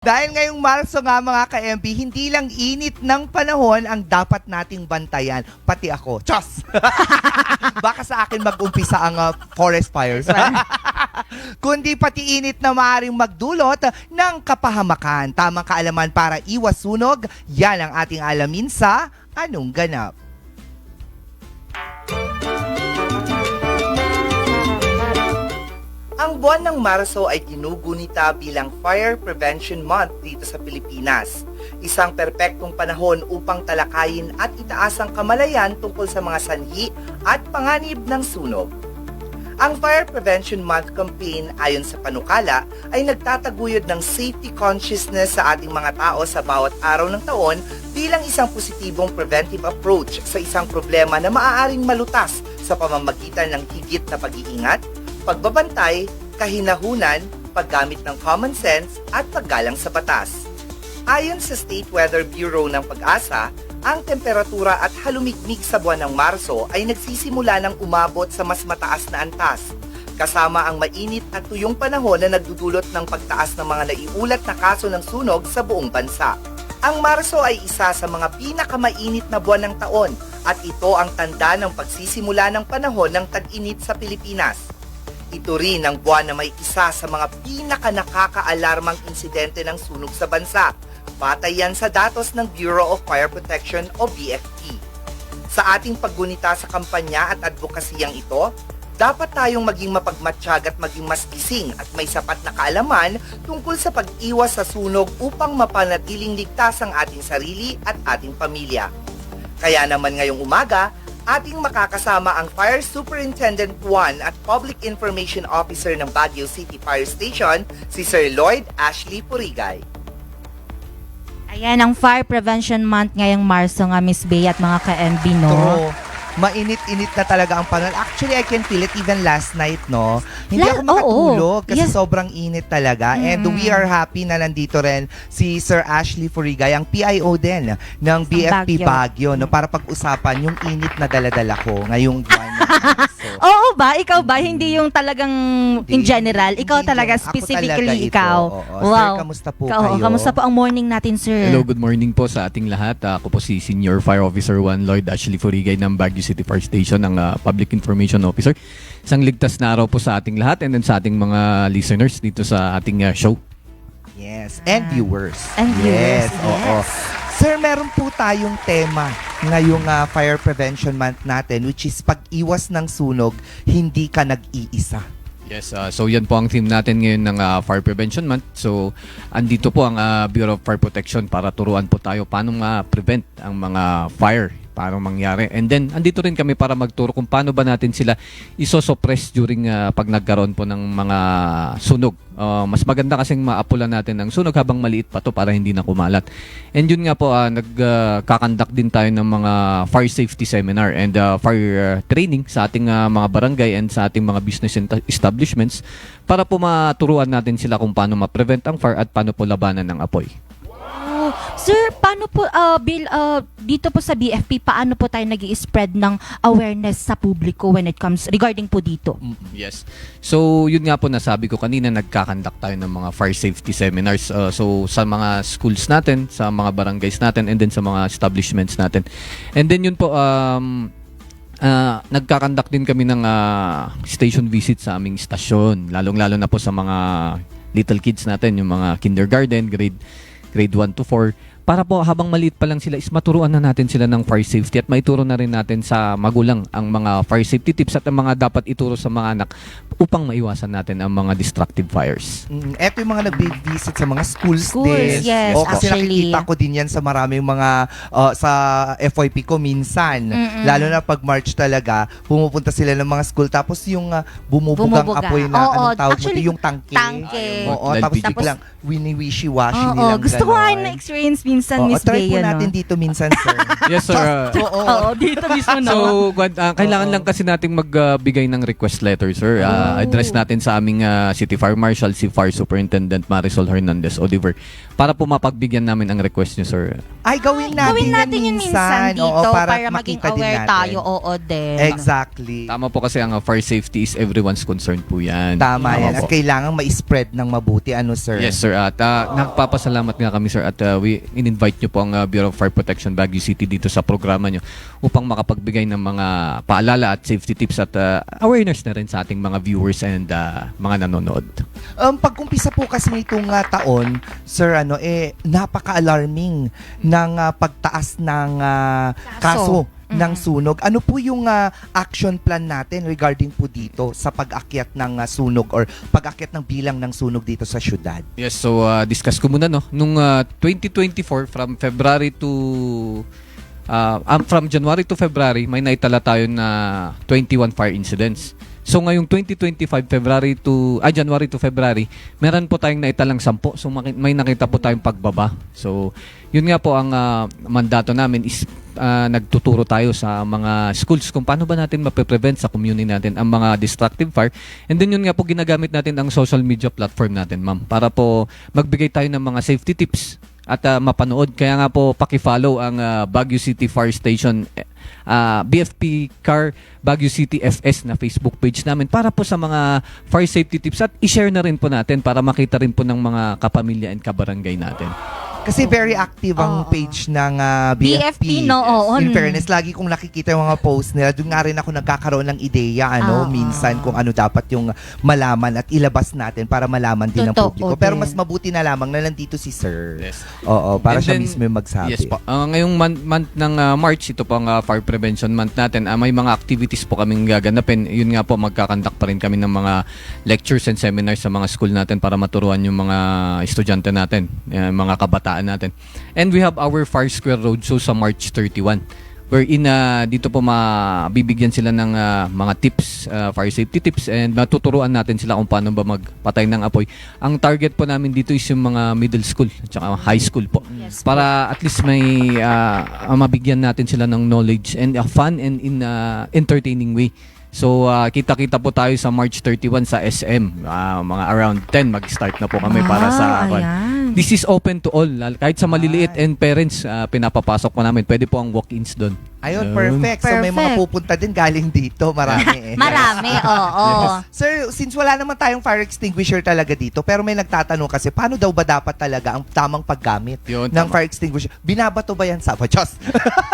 Dahil ngayong Marso nga mga ka-MB, hindi lang init ng panahon ang dapat nating bantayan. Pati ako. Chos! Baka sa akin mag-umpisa ang uh, forest fires. Kundi pati init na maaaring magdulot ng kapahamakan. Tamang kaalaman para iwas sunog, yan ang ating alamin sa Anong Ganap. Ang buwan ng Marso ay ginugunita bilang Fire Prevention Month dito sa Pilipinas. Isang perpektong panahon upang talakayin at itaas ang kamalayan tungkol sa mga sanhi at panganib ng sunog. Ang Fire Prevention Month campaign ayon sa panukala ay nagtataguyod ng safety consciousness sa ating mga tao sa bawat araw ng taon bilang isang positibong preventive approach sa isang problema na maaaring malutas sa pamamagitan ng higit na pag-iingat, pagbabantay, kahinahunan, paggamit ng common sense at paggalang sa batas. Ayon sa State Weather Bureau ng Pag-asa, ang temperatura at halumigmig sa buwan ng Marso ay nagsisimula ng umabot sa mas mataas na antas, kasama ang mainit at tuyong panahon na nagdudulot ng pagtaas ng mga naiulat na kaso ng sunog sa buong bansa. Ang Marso ay isa sa mga pinakamainit na buwan ng taon at ito ang tanda ng pagsisimula ng panahon ng tag-init sa Pilipinas. Ito rin ang buwan na may isa sa mga pinaka nakaka-alarmang insidente ng sunog sa bansa. Batay yan sa datos ng Bureau of Fire Protection o BFP. Sa ating paggunita sa kampanya at advokasiyang ito, dapat tayong maging mapagmatsyag at maging mas gising at may sapat na kaalaman tungkol sa pag-iwas sa sunog upang mapanatiling ligtas ang ating sarili at ating pamilya. Kaya naman ngayong umaga, ating makakasama ang Fire Superintendent 1 at Public Information Officer ng Baguio City Fire Station, si Sir Lloyd Ashley Purigay. Ayan, ang Fire Prevention Month ngayong Marso nga, Miss Bea at mga ka-MB, no? True. Mainit-init na talaga ang panahon. Actually, I can feel it even last night, no? Hindi La- ako makatulog oo. kasi Yes. sobrang init talaga. And Mm. we are happy na nandito rin si Sir Ashley Furigay, ang PIO din ng BFP Baguio, Baguio. no? Para pag-usapan yung init na daladala ko ngayong buwan Marso. Oo ba? Ikaw ba? Hindi yung talagang in Hindi. general. Ikaw Hindi talaga, specifically talaga ito. ikaw. Oo. Wow. Sir, kamusta po Ka- oo, kayo? Kamusta po ang morning natin, sir? Hello, good morning po sa ating lahat. Ah, Ako po si Senior Fire Officer 1 Lloyd Ashley Furigay ng Baguio City Fire Station, ng ah, Public Information Officer. Isang ligtas na araw po sa ating lahat and then sa ating mga listeners dito sa ating ah, show. Yes, and viewers. And viewers, Yes, oo. yes. Sir, meron po tayong tema ngayong ah, Fire Prevention Month natin which is pag-iwas ng sunog, hindi ka nag-iisa. Yes, ah, so yan po ang theme natin ngayon ng ah, Fire Prevention Month. So, andito po ang ah, Bureau of Fire Protection para turuan po tayo paano ma-prevent ang mga fire paano mangyari. And then, andito rin kami para magturo kung paano ba natin sila isosuppress during ah, pag nagkaroon po ng mga sunog. Ah, mas maganda kasing maapulan natin ng sunog habang maliit pa to para hindi na kumalat. And yun nga po, uh, nagkakandak din tayo ng mga fire safety seminar and ah, fire ah, training sa ating ah, mga barangay and sa ating mga business establishments para po maturuan natin sila kung paano ma-prevent ang fire at paano po labanan ng apoy. Sir, paano po, uh, Bill, uh, dito po sa BFP, paano po tayo nag spread ng awareness sa publiko when it comes, regarding po dito? Yes. So, yun nga po nasabi ko kanina, nagkakandak tayo ng mga fire safety seminars. Uh, so, sa mga schools natin, sa mga barangays natin, and then sa mga establishments natin. And then yun po, um, uh, nagkakandak din kami ng ah, station visit sa aming stasyon. Lalong-lalo na po sa mga little kids natin, yung mga kindergarten, grade grade 1 to 4 para po habang maliit pa lang sila is maturuan na natin sila ng fire safety at maituro na rin natin sa magulang ang mga fire safety tips at ang mga dapat ituro sa mga anak upang maiwasan natin ang mga destructive fires. Mm, eto yung mga nag-visit sa mga schools, Schools, din. yes, o, kasi actually. nakikita ko din yan sa maraming mga uh, sa FYP ko minsan. Mm-mm. Lalo na pag March talaga, pumupunta sila ng mga school tapos yung uh, bumubugang Bumubuga. apoy na Oo, anong tawag mo actually, yung tangke. tangke. Oo, Dahil tapos bigla- biglang wini-wishy-washy Oo, nilang gusto ko nga ganon. na-experience minsan minsan, Oo, Miss try po Bea, natin no? dito minsan, sir. Yes, sir. ah, Oo. Dito mismo, no? So, Gwan, ah, kailangan lang kasi nating magbigay ng request letter, sir. Ah, Oh. Address natin sa aming ah, City Fire Marshal, si Fire Superintendent Marisol Hernandez Oliver para po mapagbigyan namin ang request niyo, sir. Ay, gawin natin, Gawin natin yun minsan dito Oo, para, maging makita din aware natin. tayo. Oo, din. Exactly. Tama po kasi ang ah, fire safety is everyone's concern po yan. Tama yan. At po. kailangan ma-spread ng mabuti. Ano, sir? Yes, sir. At ah, nagpapasalamat nga kami, sir. At ah, we in-invite nyo po ang ah, Bureau of Fire Protection Baguio City dito sa programa nyo upang makapagbigay ng mga paalala at safety tips at ah, awareness na rin sa ating mga viewers and ah, mga nanonood. Um, pag-umpisa po kasi nitong ah, taon, sir, ano, eh, napaka-alarming ng ah, pagtaas ng ah, kaso, Kaso. ng sunog. Ano po yung ah, action plan natin regarding po dito sa pag-akyat ng ah, sunog or pag-akyat ng bilang ng sunog dito sa syudad? Yes, so uh, discuss ko muna no. Nung uh, 2024 from February to uh, um, from January to February, may naitala tayo na 21 fire incidents. So ngayong 2025 February to ah January to February, meron po tayong naitalang 10. So may nakita po tayong pagbaba. So yun nga po ang ah, mandato namin is ah, nagtuturo tayo sa mga schools kung paano ba natin mape-prevent sa community natin ang mga destructive fire. And then yun nga po ginagamit natin ang social media platform natin, ma'am, para po magbigay tayo ng mga safety tips at ah, mapanood. Kaya nga po paki-follow ang ah, Baguio City Fire Station ah, BFP Car Baguio City FS na Facebook page namin para po sa mga fire safety tips at i-share na rin po natin para makita rin po ng mga kapamilya and kabarangay natin. Kasi very active ang Oo. page ng ah, BFP. BFP, no? Oo. In fairness, lagi kong nakikita yung mga post nila. Doon nga rin ako nagkakaroon ng ideya, ano, Oo. minsan kung ano dapat yung malaman at ilabas natin para malaman din ng Totoo publiko. Pero din. mas mabuti na lamang na nandito si Sir. Yes. Oo, para And siya then- mismo yung magsabi. Yes po. Ah, ngayong month, month ng ah, March, ito po ang ah, Fire Prevention Month natin. Ah, may mga activities po kaming gaganapin. Yun nga po, magkakandak pa rin kami ng mga lectures and seminars sa mga school natin para maturuan yung mga estudyante natin, eh, mga kabataan natin. And we have our Fire Square Roadshow sa March 31 wherein ah, dito po mabibigyan sila ng ah, mga tips, ah, fire safety tips and matuturuan natin sila kung paano ba magpatay ng apoy. Ang target po namin dito is yung mga middle school at saka high school po Yes para at least may ah, mabigyan natin sila ng knowledge and a fun and in ah, entertaining way. So ah, kita-kita po tayo sa March 31 sa SM. Ah, mga around 10 mag-start na po kami para sa Wow, ayan. This is open to all. lal- Kahit sa maliliit and parents ah, pinapapasok po namin. Pwede po ang walk-ins doon. Ayun, perfect. So may mga Perfect. pupunta din galing dito. Marami eh. Marami, oo. Sir, since wala naman tayong fire extinguisher talaga dito, pero may nagtatanong kasi, paano daw ba dapat talaga ang tamang paggamit Yun, ng tama. fire extinguisher? Binabato ba yan sa Diyos?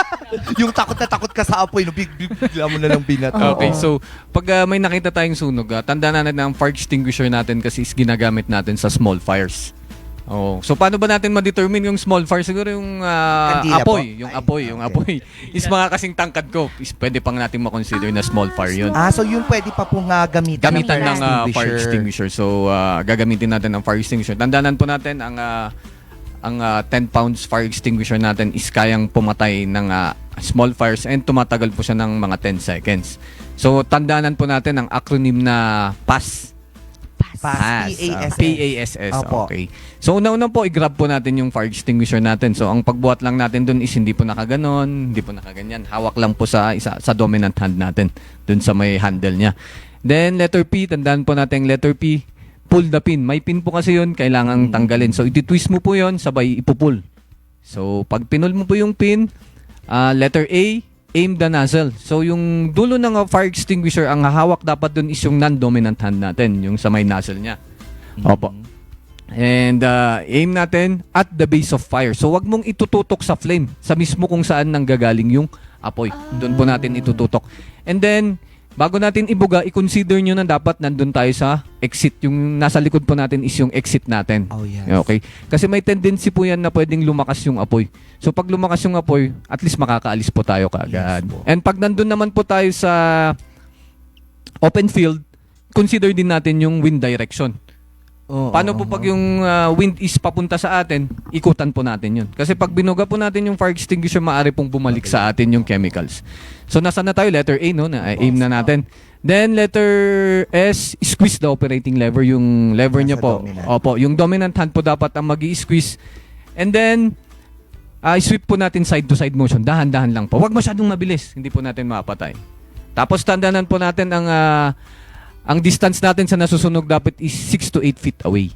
yung takot na takot ka sa apoy, no, big, big, bigla mo na lang binato. Okay, Oo. so pag ah, may nakita tayong sunog, ah, tandaan natin na ang fire extinguisher natin kasi is ginagamit natin sa small fires. Oh, so paano ba natin ma-determine yung small fire? Siguro yung ah, Kandila po? apoy, yung Ay, apoy, yung okay. apoy. Is mga kasing tangkad ko, is pwede pang natin ma-consider na small fire yun. Ah, so yun pwede pa pong ah, gamitan, Gamitan ng ng ah, fire extinguisher. So ah, gagamitin natin ng fire extinguisher. Tandaanan po natin ang ah, ang ah, 10 pounds fire extinguisher natin is kayang pumatay ng ah, small fires and tumatagal po siya ng mga 10 seconds. So tandaanan po natin ang acronym na PAS. PAS. Ah, P-A-S-S. P-A-S-S. Opo. Okay. So una-una po, i-grab po natin yung fire extinguisher natin. So ang pagbuhat lang natin dun is hindi po nakaganon, hindi po nakaganyan. Hawak lang po sa isa, sa dominant hand natin, dun sa may handle niya. Then letter P, tandaan po natin yung letter P, pull the pin. May pin po kasi yun, kailangang tanggalin. So iti-twist mo po yun, sabay ipupull. So pag pinul mo po yung pin, ah, letter A, aim the nozzle. So yung dulo ng uh, fire extinguisher, ang hahawak dapat dun is yung non-dominant hand natin, yung sa may nozzle niya. Opo. And uh, aim natin at the base of fire. So wag mong itututok sa flame, sa mismo kung saan nanggagaling yung apoy. Doon po natin itututok. And then bago natin ibuga, i-consider nyo na dapat nandun tayo sa exit. Yung nasa likod po natin is yung exit natin. Oh, yes. Okay? Kasi may tendency po yan na pwedeng lumakas yung apoy. So pag lumakas yung apoy, at least makakaalis po tayo kaagad. Yes po. And pag nandun naman po tayo sa open field, consider din natin yung wind direction. Oo, Paano po oo, pag yung uh, wind is papunta sa atin, ikutan po natin yun. Kasi pag binuga po natin yung fire extinguisher, maaari pong bumalik sa atin yung chemicals. So nasa na tayo? Letter A, no? Na, aim na natin. Then letter S, squeeze the operating lever. Yung lever Nasa niya po. dominant. Opo, yung dominant hand po dapat ang mag squeeze And then, ah, sweep po natin side to side motion. Dahan-dahan lang po. Huwag masyadong mabilis. Hindi po natin mapatay. Tapos tandaan po natin ang ah, ang distance natin sa nasusunog dapat is 6 to 8 feet away.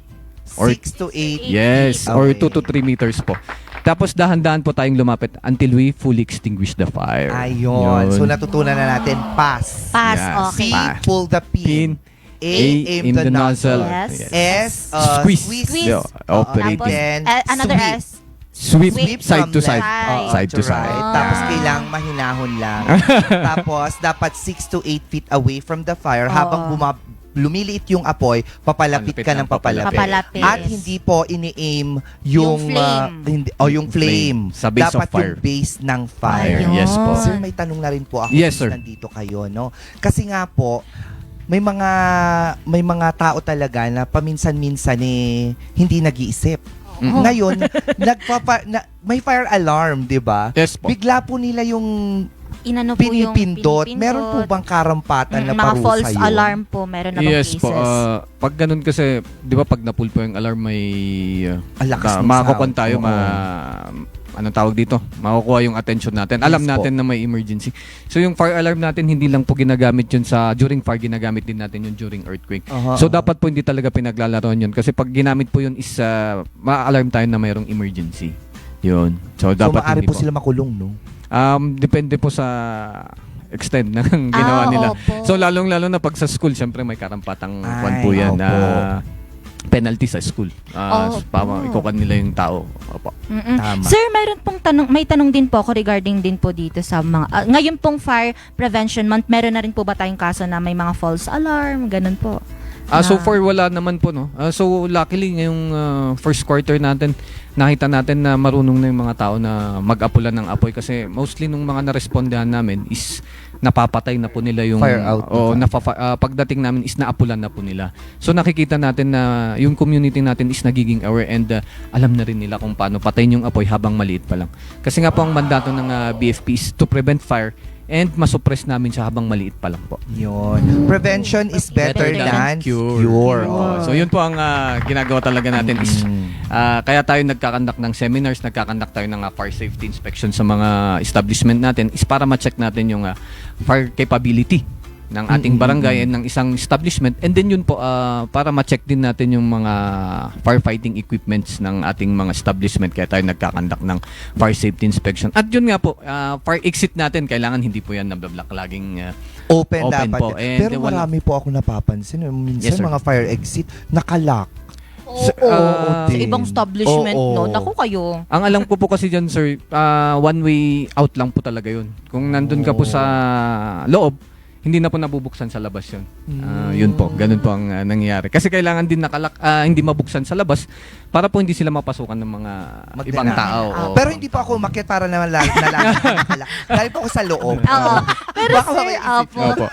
Or- 6 to 8. Yes, or away. 2 to 3 meters po. Tapos dahan-dahan po tayong lumapit until we fully extinguish the fire. Ayun. Yun. So natutunan na natin pass. Pass, Yes. okay. C, Pass. pull the pin. Pin. A, aim the, nozzle. Yes. S, uh, Squeeze. squeeze. Squeeze. Yeah, Uh, operate. Tapos, Then, eh, another sweep. S. Sweep, Sweep side from to side. left. Uh, side to side. Ah. Tapos kailangang mahinahon lang. Tapos dapat 6 to 8 feet away from the fire Oo. habang buma- lumiliit yung apoy, papalapit Palapit ka ng ng papalapit. Papalapit. At hindi po ini-aim yung, Yung flame. uh, hindi, o yung flame. Flame. Sa base dapat of fire. yung base ng Fire. fire. Yes po. Sir, may tanong na rin po ako Yes, since sir. nandito kayo, no? Kasi nga po, may mga may mga tao talaga na paminsan-minsan eh hindi nag-iisip. Mm. Ngayon, nagpapa na, may fire alarm, 'di ba? Yes po. Bigla po nila yung Inano po yung pinipindot. Meron po bang karampatan na Mm, mga parusa false yun? alarm po, meron na bang Yes cases? po. ah, pag ganun kasi, di ba pag napul po yung alarm, may uh, Ang lakas ng sound. tayo, ma, anong tawag dito? Makukuha yung attention natin. Alam Yes po. natin na may emergency. So yung fire alarm natin, hindi lang po ginagamit yun sa, during fire, ginagamit din natin yun during earthquake. Aha, So dapat po hindi talaga pinaglalaroan yun. Kasi pag ginamit po yun is, uh, ma-alarm tayo na mayroong emergency. Yun. So So dapat maaari hindi po sila makulong, no? Um, depende po sa extend ng ginawa Ah, nila. opo. So lalong-lalo na pag sa school, syempre may karampatang Ay, kwan po yan na opo. Penalty sa school. Ah, Opo. para ikukan nila yung tao. Opo. Mm-mm. Tama. Sir, mayroon pong tanong, may tanong din po ako regarding din po dito sa mga, ah, ngayon pong Fire Prevention Month, meron na rin po ba tayong kaso na may mga false alarm, ganun po? Ah, so Na- far wala naman po no. Ah, so luckily ngayong ah, first quarter natin nakita natin na marunong na yung mga tao na mag-apulan ng apoy kasi mostly nung mga narespondahan namin is napapatay na po nila yung Fire out. o nafafa- ah, pagdating namin is naapulan na po nila. So nakikita natin na yung community natin is nagiging aware and ah, alam na rin nila kung paano patayin yung apoy habang maliit pa lang. Kasi nga po ang mandato ng ah, BFP is to prevent fire and masuppress namin siya habang maliit pa lang po. Yun. Prevention is better, Better than, than cure. Cure. Oo. So yun po ang ah, ginagawa talaga natin is Mm. ah, kaya tayo nagkakandak ng seminars, nagkakandak tayo ng ah, fire safety inspection sa mga establishment natin is para ma-check natin yung ah, fire capability ng ating barangay and ng isang establishment and then yun po ah, para ma-check din natin yung mga firefighting equipments ng ating mga establishment kaya tayo nagkakandak ng fire safety inspection at yun nga po ah, fire exit natin kailangan hindi po yan nablock laging ah, Open, Open dapat. po. And Pero wala- marami po ako napapansin. eh, Minsan Yes, sir. mga fire exit, nakalock. Oo, Sa- ah, sa ibang establishment, Oo. no? Naku kayo. Ang alam ko po kasi dyan, sir, ah, one way out lang po talaga yun. Kung nandun ka po sa loob, hindi na po nabubuksan sa labas yun. Ah, yun po, ganun po ang ah, nangyayari. Kasi kailangan din nakalak, ah, hindi mabuksan sa labas para po hindi sila mapasukan ng mga Magnanakaw. ibang tao. Ah, o- Pero hindi pa ako umakyat para naman lang nalaman. Dahil po ako sa loob. Oo. Pero Baka sir, makaisip. Opo.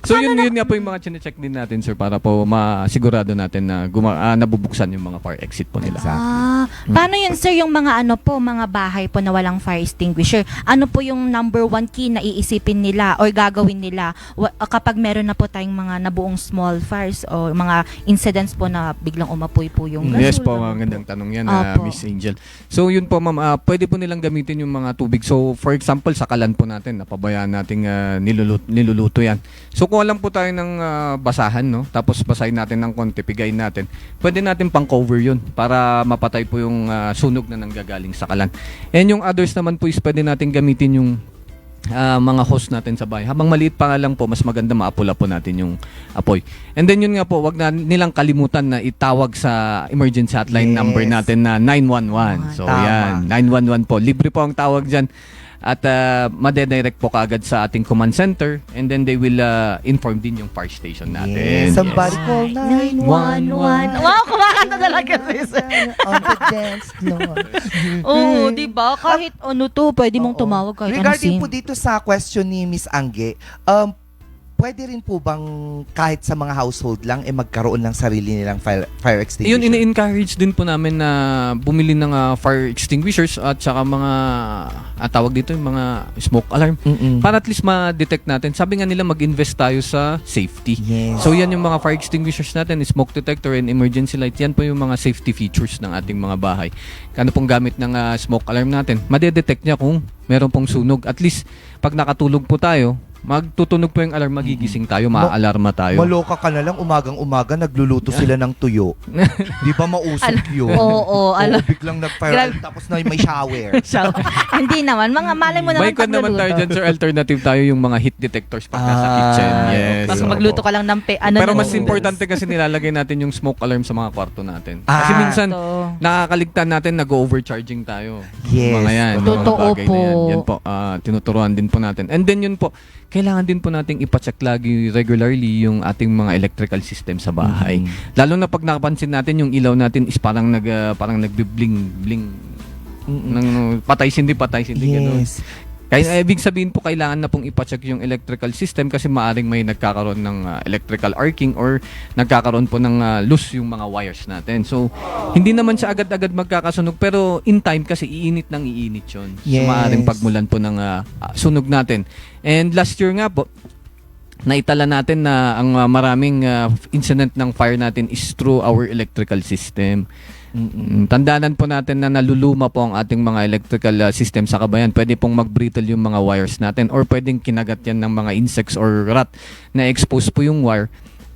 So yun yun nga po yung mga chine-check din natin sir para po masigurado natin na guma- ah, nabubuksan yung mga fire exit po nila. Ah, paano yun sir yung mga ano po, mga bahay po na walang fire extinguisher? Ano po yung number one key na iisipin nila or gagawin nila wa- kapag meron na po tayong mga nabuong small fires o mga incidents po na biglang umapoy po yung gasol? Yes po, ganun mga gandang tanong yan, na Opo. Miss Angel. So yun po ma'am, ah, pwede po nilang gamitin yung mga tubig. So for example, sa kalan po natin, napabayaan nating ah, niluluto, niluluto yan. So kung alam po tayo ng ah, basahan, no? tapos basahin natin ng konti, pigayin natin, pwede natin pang cover yun para mapatay po yung ah, sunog na nanggagaling sa kalan. And yung others naman po is pwede natin gamitin yung ah, mga host natin sa bahay. Habang maliit pa nga lang po, mas maganda maapula po natin yung apoy. And then yun nga po, wag na nilang kalimutan na itawag sa emergency hotline Yes. number natin na 911. So Tama. yan, 911 po. Libre po ang tawag dyan. At uh, madedirect po kaagad sa ating command center and then they will uh, inform din yung fire station natin. Yes. Somebody Yes. call 911. Wow, kumakanta talaga sis. On the dance floor. Oo, di ba? Kahit ano to, pwede mong Oo. tumawag kahit Regarding ano po dito sa question ni Miss Angge, um, pwede rin po bang kahit sa mga household lang eh magkaroon ng sarili nilang fire, fire extinguisher? Yun, ina-encourage din po namin na bumili ng ah, fire extinguishers at saka mga, ah, tawag dito, yung mga smoke alarm. Mm-mm. Para at least ma-detect natin. Sabi nga nila mag-invest tayo sa safety. Yes. So yan yung mga fire extinguishers natin, smoke detector and emergency light. Yan po yung mga safety features ng ating mga bahay. Ano pong gamit ng ah, smoke alarm natin? Madedetect niya kung meron pong sunog. At least pag nakatulog po tayo, magtutunog po yung alarm, magigising tayo, maaalarma tayo. Maloka ka na lang, umagang-umaga, nagluluto sila ng tuyo. Di ba mausok yun? Oo, alam. biglang nag-fire Grabe. tapos na may shower. So, hindi naman. Mga malay mo naman May kwan naman tayo dyan, sir. Alternative tayo yung mga heat detectors pag nasa Ah, kitchen. Yes. Opo. magluto ka lang ng pe, ano Pero ng mas noodles. importante kasi nilalagay natin yung smoke alarm sa mga kwarto natin. Ah, kasi minsan, Ito. nakakaligtan natin, nag-overcharging tayo. Yes. Mga yan. Totoo mga po. Na yan. yan po, ah, tinuturuan din po natin. And then yun po, kailangan din po nating ipacheck lagi regularly yung ating mga electrical system sa bahay. Mm. Lalo na pag nakapansin natin yung ilaw natin is parang nag ah, parang nagbibling bling Mm-mm. ng patay sindi patay sindi ganun. Kaya ibig sabihin po kailangan na pong ipacheck yung electrical system kasi maaring may nagkakaroon ng ah, electrical arcing or nagkakaroon po ng ah, loose yung mga wires natin. So hindi naman siya agad-agad magkakasunog pero in time kasi iinit ng iinit yun. Yes. So maaring pagmulan po ng ah, sunog natin. And last year nga po naitala natin na ang ah, maraming ah, incident ng fire natin is through our electrical system. Mm-mm. Mm, Tandaanan po natin na naluluma po ang ating mga electrical uh, system sa kabayan. Pwede pong mag-brittle yung mga wires natin or pwedeng kinagat yan ng mga insects or rat na expose po yung wire.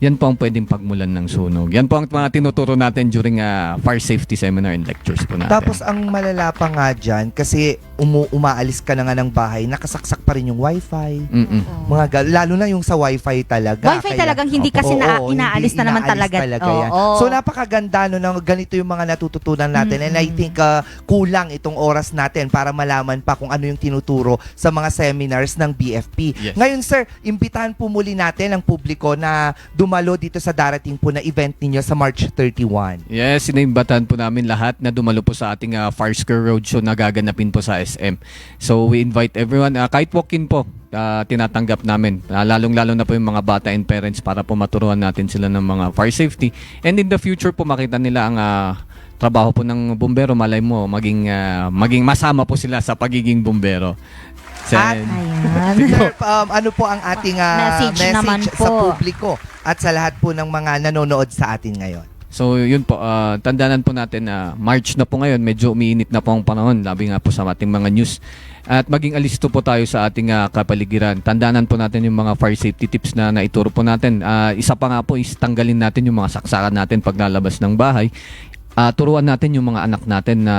Yan po ang pwedeng pagmulan ng sunog. Yan po ang mga tinuturo natin during uh, fire safety seminar and lectures po natin. Tapos ang malala pa nga dyan, kasi umu- umaalis ka na nga ng bahay, nakasaksak pa rin yung wifi. Mm-mm. Mga gal- lalo na yung sa wifi talaga. Wifi talagang hindi kasi Oo, na, oo, inaalis hindi na naman inaalis talaga. yan. Oo. So napakaganda no na ganito yung mga natututunan natin and I think uh, kulang itong oras natin para malaman pa kung ano yung tinuturo sa mga seminars ng BFP. Yes. Ngayon sir, imbitahan po muli natin ang publiko na dumalo dito sa darating po na event ninyo sa March 31. Yes, sinaimbatan po namin lahat na dumalo po sa ating uh, Fire Square Roadshow na gaganapin po sa SM. So we invite everyone, uh, kahit walk-in po, uh, tinatanggap namin. Uh, lalong-lalo na po yung mga bata and parents para po maturuan natin sila ng mga fire safety. And in the future po makita nila ang uh, trabaho po ng bumbero, malay mo, maging, uh, maging masama po sila sa pagiging bumbero. At-. Ayan. Sir, um, ano po ang ating uh, Message naman sa po. publiko at sa lahat po ng mga nanonood sa atin ngayon? So yun po, uh, tandaanan po natin na March na po ngayon, medyo umiinit na po ang panahon, labi nga po sa ating mga news. At maging alisto po tayo sa ating uh, kapaligiran. Tandaanan po natin yung mga fire safety tips na naituro po natin. Uh, isa pa nga po is tanggalin natin yung mga saksakan natin pag lalabas ng bahay. Uh, turuan natin yung mga anak natin na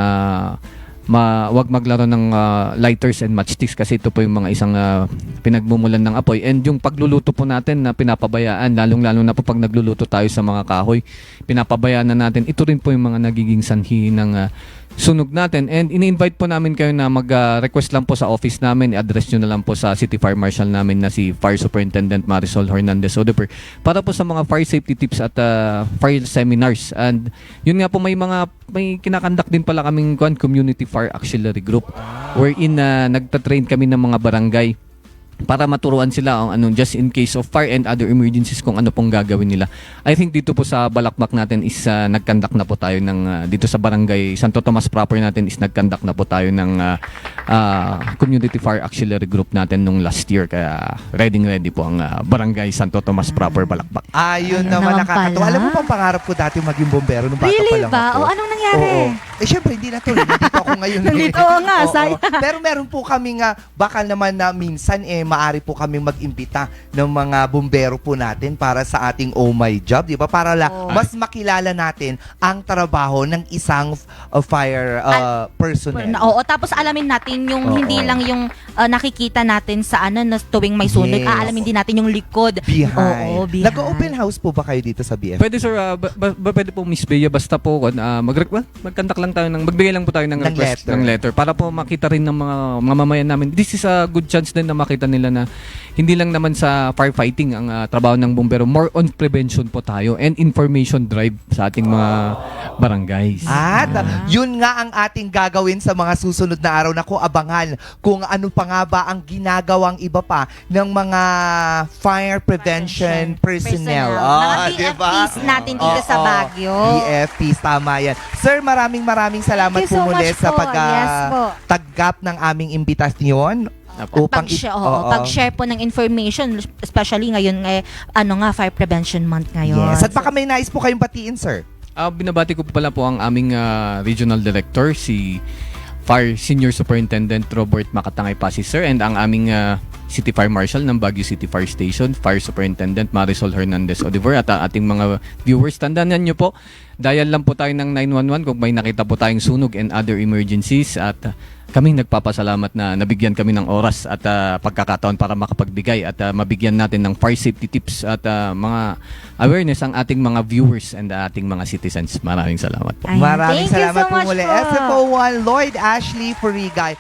ma wag maglaro ng uh, lighters and matchsticks kasi ito po yung mga isang uh, pinagmumulan ng apoy. And yung pagluluto po natin na pinapabayaan lalong lalo na po pag nagluluto tayo sa mga kahoy pinapabayaan na natin. Ito rin po yung mga nagiging sanhi ng uh, sunog natin. And ini-invite po namin kayo na mag-request lang po sa office namin. I-address nyo na lang po sa City Fire Marshal namin na si Fire Superintendent Marisol Hernandez Odeper para po sa mga fire safety tips at uh, fire seminars. And yun nga po may mga may kinakandak din pala kaming community fire auxiliary group. Wherein uh, nagtatrain kami ng mga barangay para maturuan sila ang ano just in case of fire and other emergencies kung ano pong gagawin nila. I think dito po sa Balakbak natin is uh, nagkandak na po tayo ng uh, dito sa barangay Santo Tomas proper natin is nagkandak na po tayo ng uh, uh, community fire auxiliary group natin nung last year kaya ready ready po ang uh, barangay Santo Tomas proper Balakbak. Ayun Ayun naman naman nakakatawa. pala. Alam mo pang pangarap ko dati maging bombero nung bata pa Really lang ba? ako. O anong nangyari? Oo. Eh syempre hindi na tuloy. Nandito ako ngayon. eh. Nandito nga, Oo. sayang. Pero meron po kami nga, baka naman na minsan eh maari po kami mag-imbita ng mga bombero po natin para sa ating Oh My Job, di ba? Para la, Oo. mas makilala natin ang trabaho ng isang uh, fire uh, personnel. Na- Oo, tapos alamin natin yung Oo. hindi lang yung uh, nakikita natin sa ano na tuwing may sunog, Yes. aalamin din natin yung likod. Behind. Oo, behind. Nag-open house po ba kayo dito sa BF? Pwede sir, uh, ba, ba- ba- pwede po Miss Bea basta po uh, mag well, magkandak lang tayo ng magbigay lang po tayo ng Ng request request ng letter para po makita rin ng mga mamamayan namin. This is a good chance din na makita nila na hindi lang naman sa firefighting ang ah, trabaho ng bumbero, more on prevention po tayo and information drive sa ating mga barangays. At yun nga ang ating gagawin sa mga susunod na araw na ko abangan kung ano pa nga ba ang ginagawang iba pa ng mga fire prevention personnel. Mga diba? BFPs natin dito sa Oo, Baguio. BFPs, tama yan. Sir, maraming maraming salamat Thank you po so muli much sa po. pag Yes po. taggap ng aming imbitasyon. Apo. Upang Pag-share, it- oo, oo. pag-share po ng information, especially ngayon, eh, ano nga, Fire Prevention Month ngayon. Yes. At baka may nais po kayong batiin, sir. Ah, binabati ko po pala po ang aming ah, regional director si Fire Senior Superintendent Robert Makatangay Pasi sir and ang aming ah, City Fire Marshal ng Baguio City Fire Station, Fire Superintendent Marisol Hernandez Odiver at ating mga viewers. Tandaan nyo po, dial lang po tayo ng 911 kung may nakita po tayong sunog and other emergencies at ah, kami nagpapasalamat na nabigyan kami ng oras at ah, pagkakataon para makapagbigay at ah, mabigyan natin ng fire safety tips at ah, mga awareness ang ating mga viewers and ating mga citizens. Maraming salamat po. Ayun. Maraming Thank you salamat so po muli. po. SFO1 Lloyd Ashley Furigay.